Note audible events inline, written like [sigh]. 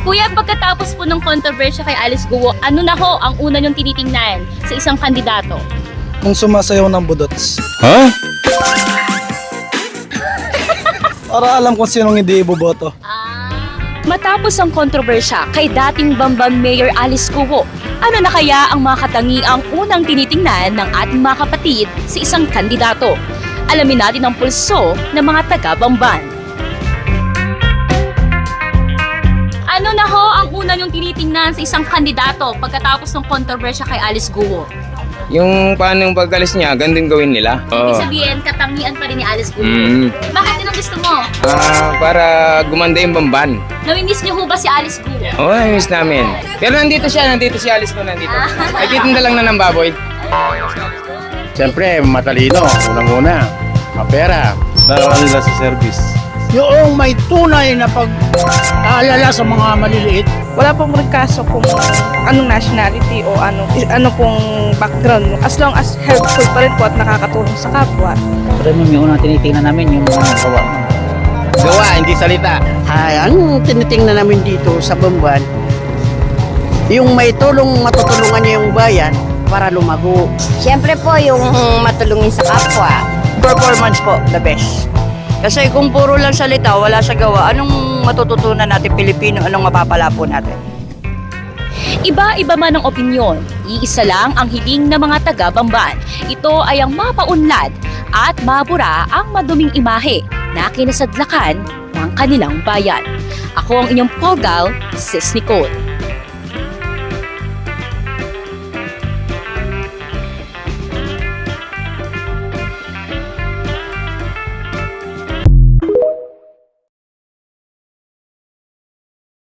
Kuya, pagkatapos po ng kontrobersya kay Alice Guo, ano na ho ang una niyong tinitingnan sa isang kandidato? Kung sumasayaw ng budots. Ha? [laughs] Para alam kung sinong hindi iboboto. Matapos ang kontrobersya kay dating Bamban Mayor Alice Guo, ano na kaya ang mga katangiang unang tinitingnan ng ating mga kapatid sa isang kandidato? Alamin natin ang pulso ng mga taga-Bamban. Ano na ho ang una niyong tinitingnan sa isang kandidato pagkatapos ng kontrobersya kay Alice Guo? Yung paano yung pagalis niya, ganun din gawin nila. Oo. Ibig sabihin, katangian pa rin ni Alice Guo. Mm. Bakit yun ang gusto mo? Ah, para gumanda yung bamban. Namimiss niyo ho ba si Alice Guo? Oo, oh, miss namin. Pero nandito siya, nandito si Alice ko nandito. Nagtitinda lang na ng baboy. Siyempre, matalino, unang-una. Mapera. Dalawa nila sa service. Yung may tunay na pag-aalala sa mga maliliit. wala pong kaso kung anong nationality o ano ano pong background as long as helpful pa rin po at nakakatulong sa kapwa. Pero yung unang tinitingnan namin yung mga gawa. Gawa, hindi salita. Ay, ang tinitingnan namin dito sa Bamban, yung may tulong matutulungan niya yung bayan para lumago. Siyempre po yung matulungin sa kapwa. performance po, the best. Kasi kung puro lang salita, wala sa gawa, anong matututunan natin Pilipino, anong mapapala po natin? Iba-iba man ang opinyon, iisa lang ang hiling ng mga taga-Bamban. Ito ay ang mapaunlad at mabura ang maduming imahe na kinasadlakan ng kanilang bayan. Ako ang inyong Pogal, Sis Nicole.